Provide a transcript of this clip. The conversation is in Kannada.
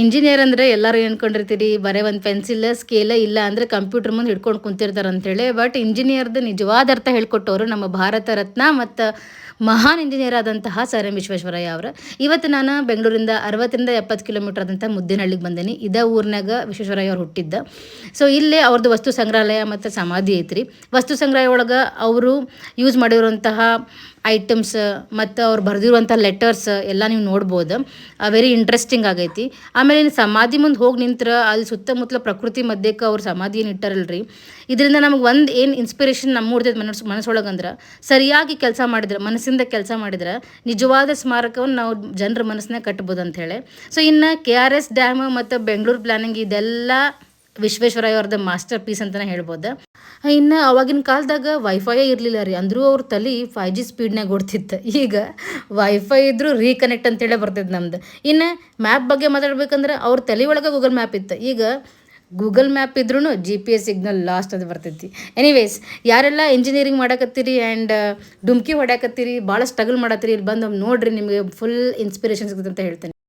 ಇಂಜಿನಿಯರ್ ಅಂದರೆ ಎಲ್ಲರೂ ಅನ್ಕೊಂಡಿರ್ತೀರಿ, ಬರೇ ಒಂದು ಪೆನ್ಸಿಲ್ ಸ್ಕೇಲ ಇಲ್ಲ ಅಂದರೆ ಕಂಪ್ಯೂಟರ್ ಮುಂದೆ ಹಿಡ್ಕೊಂಡು ಕುಂತಿರ್ತಾರೆ ಅಂತೇಳಿ. ಬಟ್ ಇಂಜಿನಿಯರ್ದು ನಿಜವಾದ ಅರ್ಥ ಹೇಳ್ಕೊಟ್ಟವರು ನಮ್ಮ ಭಾರತ ರತ್ನ ಮತ್ತು ಮಹಾನ್ ಇಂಜಿನಿಯರ್ ಆದಂತಹ ಸರ್ ಎಂ ವಿಶ್ವೇಶ್ವರಯ್ಯ ಅವರು. ಇವತ್ತು ನಾನು ಬೆಂಗಳೂರಿಂದ ಅರವತ್ತರಿಂದ ಎಪ್ಪತ್ತು ಕಿಲೋಮೀಟರ್ ಆದಂಥ ಮುದ್ದಿನಹಳ್ಳಿಗೆ ಬಂದೇನಿ. ಇದೇ ಊರಿನಾಗ ವಿಶ್ವೇಶ್ವರಯ್ಯ ಅವ್ರು ಹುಟ್ಟಿದ್ದ. ಸೊ ಇಲ್ಲೇ ಅವ್ರದ್ದು ವಸ್ತು ಸಂಗ್ರಹಾಲಯ ಮತ್ತು ಸಮಾಧಿ ಐತ್ರಿ. ವಸ್ತು ಸಂಗ್ರಹಾಲಯ ಒಳಗೆ ಅವರು ಯೂಸ್ ಮಾಡಿರುವಂತಹ ಐಟಮ್ಸ್ ಮತ್ತು ಅವ್ರು ಬರೆದಿರುವಂಥ ಲೆಟರ್ಸ್ ಎಲ್ಲ ನೀವು ನೋಡ್ಬೋದು. ವೆರಿ ಇಂಟ್ರೆಸ್ಟಿಂಗ್ ಆಗೈತಿ. ಆಮೇಲೆ ಇನ್ನು ಸಮಾಧಿ ಮುಂದೆ ಹೋಗಿ ನಿಂತ್ರ ಅಲ್ಲಿ ಸುತ್ತಮುತ್ತಲ ಪ್ರಕೃತಿ ಮಧ್ಯಕ್ಕೆ ಅವ್ರ ಸಮಾಧಿ ಏನು ಇಟ್ಟಾರಲ್ರಿ? ಇದರಿಂದ ನಮಗೆ ಒಂದು ಏನು ಇನ್ಸ್ಪಿರೇಷನ್ ನಮ್ಮ ಮೂಡ್ತೈತೆ ಮನಸ್ಸು ಮನಸ್ಸೊಳಗಂದ್ರೆ, ಸರಿಯಾಗಿ ಕೆಲಸ ಮಾಡಿದ್ರೆ, ಮನಸ್ಸಿಂದ ಕೆಲಸ ಮಾಡಿದ್ರೆ, ನಿಜವಾದ ಸ್ಮಾರಕವನ್ನು ನಾವು ಜನರ ಮನಸ್ಸನ್ನ ಕಟ್ಬೋದು ಅಂತ ಹೇಳಿ. ಸೊ ಇನ್ನು ಕೆ ಆರ್ ಎಸ್ ಡ್ಯಾಮ್ ಮತ್ತು ಬೆಂಗಳೂರು ಪ್ಲಾನಿಂಗ್ ಇದೆಲ್ಲ ವಿಶ್ವೇಶ್ವರಯ್ಯ ಅವ್ರದ್ದು ಮಾಸ್ಟರ್ ಪೀಸ್ ಅಂತಲೇ ಹೇಳ್ಬೋದು. ಇನ್ನು ಅವಾಗಿನ ಕಾಲದಾಗ ವೈಫೈಯೇ ಇರಲಿಲ್ಲ ರೀ, ಅಂದರೂ ಅವ್ರ ತಲೆ ಫೈ ಜಿ ಸ್ಪೀಡ್ನಾಗ ಓಡ್ತಿತ್ತು. ಈಗ ವೈಫೈ ಇದ್ದರೂ ರೀಕನೆಕ್ಟ್ ಅಂತೇಳಿ ಬರ್ತೈತೆ ನಮ್ದು. ಇನ್ನು ಮ್ಯಾಪ್ ಬಗ್ಗೆ ಮಾತಾಡ್ಬೇಕಂದ್ರೆ ಅವ್ರ ತಲೆ ಒಳಗೆ ಗೂಗಲ್ ಮ್ಯಾಪ್ ಇತ್ತು. ಈಗ ಗೂಗಲ್ ಮ್ಯಾಪ್ ಇದ್ರೂ G P S signal lost ಅದು ಬರ್ತೈತಿ. ಎನಿವೇಸ್ ಯಾರೆಲ್ಲ ಇಂಜಿನಿಯರಿಂಗ್ ಮಾಡಕತ್ತೀರಿ ಆ್ಯಂಡ್ ಡುಮ್ಕಿ ಹೊಡ್ಯಾಕತ್ತೀರಿ, ಭಾಳ ಸ್ಟ್ರಗಲ್ ಮಾಡತ್ತೀರಿ, ಇಲ್ಲಿ ಬಂದು ನೋಡ್ರಿ, ನಿಮಗೆ ಫುಲ್ ಇನ್ಸ್ಪಿರೇಷನ್ ಸಿಗುತ್ತೆ ಅಂತ ಹೇಳ್ತೇನೆ.